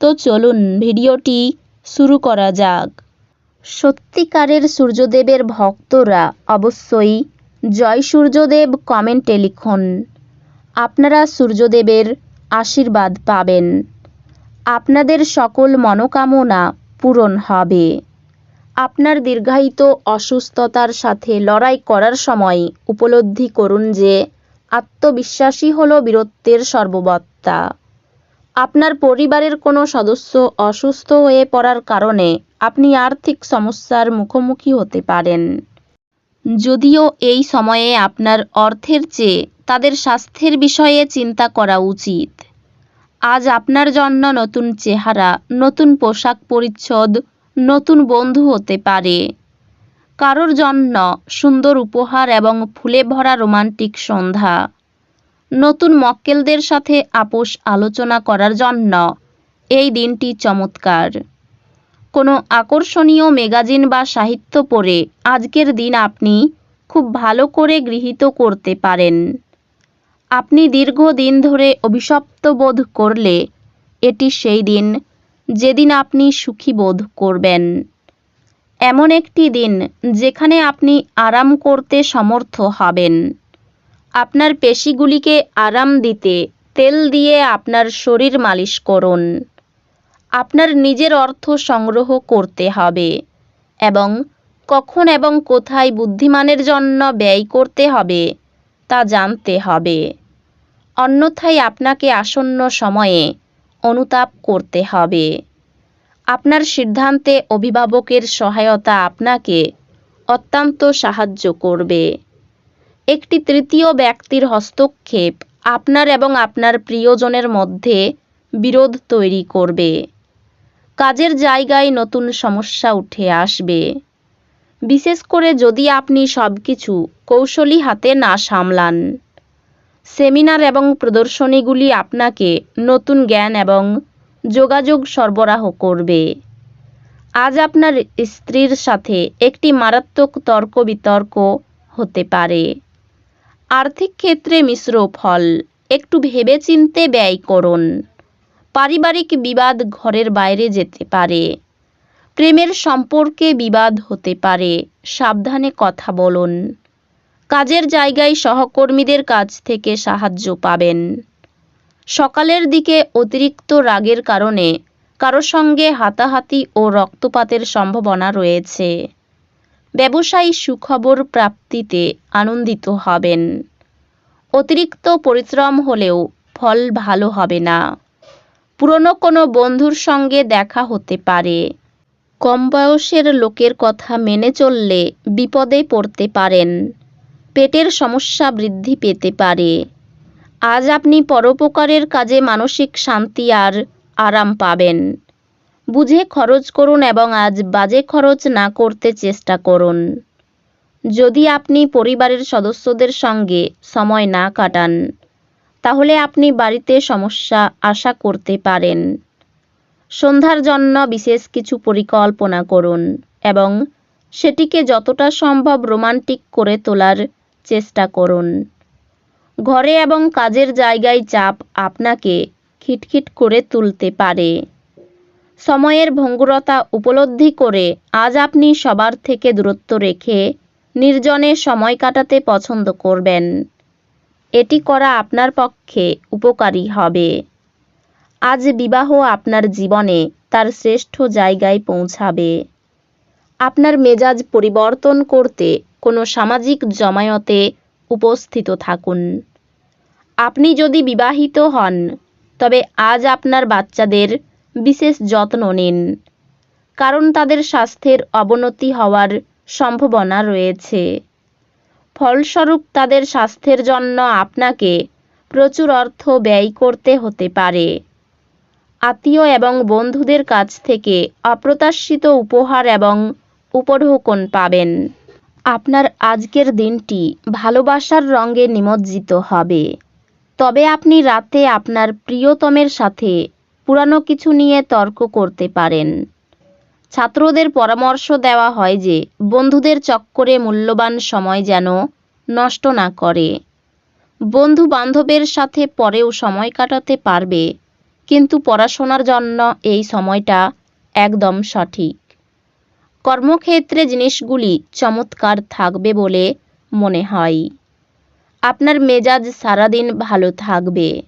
তো চলুন ভিডিওটি শুরু করা যাক। সত্যিকারের সূর্যদেবের ভক্তরা অবশ্যই জয় সূর্যদেব কমেন্টে লিখুন। আপনারা সূর্যদেবের আশীর্বাদ পাবেন। আপনাদের সকল মনোকামনা পূরণ হবে। আপনার দীর্ঘায়িত অসুস্থতার সাথে লড়াই করার সময় উপলব্ধি করুন যে আত্মবিশ্বাসী হল বীরত্বের সর্ববত্তা। আপনার পরিবারের কোনো সদস্য অসুস্থ হয়ে পড়ার কারণে আপনি আর্থিক সমস্যার মুখোমুখি হতে পারেন। যদিও এই সময়ে আপনার অর্থের চেয়ে তাদের স্বাস্থ্যের বিষয়ে চিন্তা করা উচিত। আজ আপনার জন্য নতুন চেহারা, নতুন পোশাক পরিচ্ছদ, নতুন বন্ধু হতে পারে। কারোর জন্য সুন্দর উপহার এবং ফুলে ভরা রোমান্টিক সন্ধ্যা। নতুন মক্কেলদের সাথে আপোষ আলোচনা করার জন্য। এই দিনটি চমৎকার। কোনো আকর্ষণীয় ম্যাগাজিন বা সাহিত্য পড়ে আজকের দিন আপনি খুব ভালো করে গৃহীত করতে পারেন। আপনি দীর্ঘদিন ধরে অভিশপ্ত বোধ করলে এটি সেই দিন যেদিন আপনি সুখী বোধ করবেন। এমন একটি দিন যেখানে আপনি আরাম করতে সমর্থ হবেন। আপনার পেশিগুলিকে আরাম দিতে তেল দিয়ে আপনার শরীর মালিশ করুন। আপনার নিজের অর্থ সংগ্রহ করতে হবে এবং কখন এবং কোথায় বুদ্ধিমানের জন্য ব্যয় করতে হবে তা জানতে হবে। অন্যথায় আপনাকে আসন্ন সময়ে অনুতাপ করতে হবে। আপনার সিদ্ধান্তে অভিভাবকের সহায়তা আপনাকে অত্যন্ত সাহায্য করবে। একটি তৃতীয় ব্যক্তির হস্তক্ষেপ আপনার এবং আপনার প্রিয়জনের মধ্যে বিরোধ তৈরি করবে। কাজের জায়গায় নতুন সমস্যা উঠে আসবে। বিশেষ করে যদি আপনি সব কিছু কৌশলী হাতে না সামলান। সেমিনার এবং প্রদর্শনীগুলি আপনাকে নতুন জ্ঞান এবং যোগাযোগ সরবরাহ করবে। আজ আপনার স্ত্রীর সাথে একটি মারাত্মক তর্ক বিতর্ক হতে পারে। আর্থিক ক্ষেত্রে মিশ্র ফল। একটু ভেবেচিন্তে ব্যয় করুন। পারিবারিক বিবাদ ঘরের বাইরে যেতে পারে। প্রেমের সম্পর্কে বিবাদ হতে পারে। সাবধানে কথা বলুন। কাজের জায়গায় সহকর্মীদের কাছ থেকে সাহায্য পাবেন। সকালের দিকে অতিরিক্ত রাগের কারণে কারও সঙ্গে হাতাহাতি ও রক্তপাতের সম্ভাবনা রয়েছে। ব্যবসায়ী সুখবর প্রাপ্তিতে আনন্দিত হবেন। অতিরিক্ত পরিশ্রম হলেও ফল ভালো হবে না। পুরনো কোনো বন্ধুর সঙ্গে দেখা হতে পারে। কম বয়সের লোকের কথা মেনে চললে বিপদে পড়তে পারেন। পেটের সমস্যা বৃদ্ধি পেতে পারে। আজ আপনি পরোপকারের কাজে মানসিক শান্তি আর আরাম পাবেন। বুঝে খরচ করুন এবং আজ বাজে খরচ না করতে চেষ্টা করুন। যদি আপনি পরিবারের সদস্যদের সঙ্গে সময় না কাটান, তাহলে আপনি বাড়িতে সমস্যা আশা করতে পারেন। সন্ধ্যার জন্য বিশেষ কিছু পরিকল্পনা করুন এবং সেটিকে যতটা সম্ভব রোমান্টিক করে তোলার চেষ্টা করুন। ঘরে এবং কাজের জায়গায় চাপ আপনাকে খিটখিট করে তুলতে পারে। সময়ের ভঙ্গুরতা উপলব্ধি করে আজ আপনি সবার থেকে দূরত্ব রেখে নির্জনে সময় কাটাতে পছন্দ করবেন। এটি করা আপনার পক্ষে উপকারী হবে। আজ বিবাহ আপনার জীবনে তার শ্রেষ্ঠ জায়গায় পৌঁছাবে। আপনার মেজাজ পরিবর্তন করতে কোনো সামাজিক জমায়তে উপস্থিত থাকুন। আপনি যদি বিবাহিত হন, তবে আজ আপনার বাচ্চাদের বিশেষ যত্ন নিন, কারণ তাদের স্বাস্থ্যের অবনতি হওয়ার সম্ভাবনা রয়েছে। ফলস্বরূপ, তাদের স্বাস্থ্যের জন্য আপনাকে প্রচুর অর্থ ব্যয় করতে হতে পারে। আত্মীয় এবং বন্ধুদের কাছ থেকে অপ্রত্যাশিত উপহার এবং উপঢৌকন পাবেন। আপনার আজকের দিনটি ভালোবাসার রঙে নিমজ্জিত হবে। তবে আপনি রাতে আপনার প্রিয়তমের সাথে পুরানো কিছু নিয়ে তর্ক করতে পারেন। ছাত্রদের পরামর্শ দেওয়া হয় যে, বন্ধুদের চক্করে মূল্যবান সময় যেন নষ্ট না করে। বন্ধু বান্ধবের সাথে পরেও সময় কাটাতে পারবে, কিন্তু পড়াশোনার জন্য এই সময়টা একদম সঠিক। কর্মক্ষেত্রে জিনিসগুলি চমৎকার থাকবে বলে মনে হয়। আপনার মেজাজ সারাদিন ভালো থাকবে।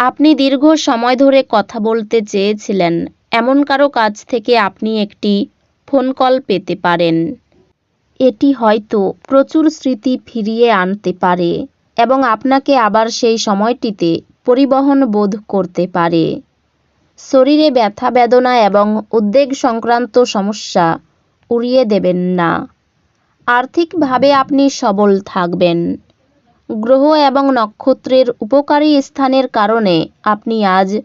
আপনি দীর্ঘ সময় ধরে কথা বলতে চেয়েছিলেন। এমন কারও কাছ থেকে আপনি একটি ফোন কল পেতে পারেন। এটি হয়তো প্রচুর স্মৃতি ফিরিয়ে আনতে পারে এবং আপনাকে আবার সেই সময়টিতে পরিবহন বোধ করতে পারে। শরীরে ব্যথা, বেদনা এবং উদ্বেগ সংক্রান্ত সমস্যা উড়িয়ে দেবেন না। আর্থিকভাবে আপনি সবল থাকবেন। গ্রহ এবং নক্ষত্রের উপকারী স্থানের কারণে আপনি আজ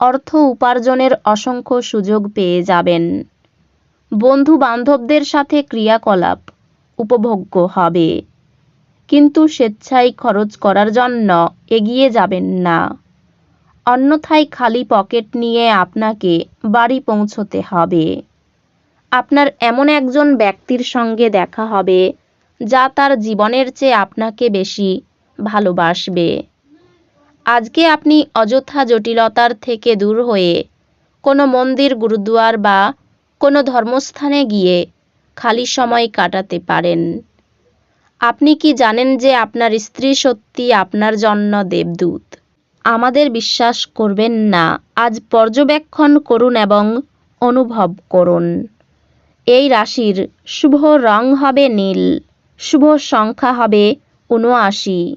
অর্থ উপার্জনের অসংখ্য সুযোগ পেয়ে যাবেন। বন্ধু বান্ধবদের সাথে ক্রিয়াকলাপ উপভোগ্য হবে। কিন্তু স্বেচ্ছায় খরচ করার জন্য এগিয়ে যাবেন না। অন্যথায় খালি পকেট নিয়ে আপনাকে বাড়ি পৌঁছতে হবে। আপনার এমন একজন ব্যক্তির সঙ্গে দেখা হবে যা তার জীবনের চেয়ে আপনাকে বেশি ভালোবাসবে। আজকে আপনি অযথা জটিলতার থেকে দূর হয়ে কোনো মন্দির, গুরুদুয়ার বা কোনো ধর্মস্থানে গিয়ে খালি সময় কাটাতে পারেন। আপনি কি জানেন যে আপনার স্ত্রী সত্যি আপনার জন্য দেবদূত? আমাদের বিশ্বাস করবেন না, আজ পর্যবেক্ষণ করুন এবং অনুভব করুন। এই রাশির শুভ রং হবে নীল, শুভ সংখ্যা হবে উনআশি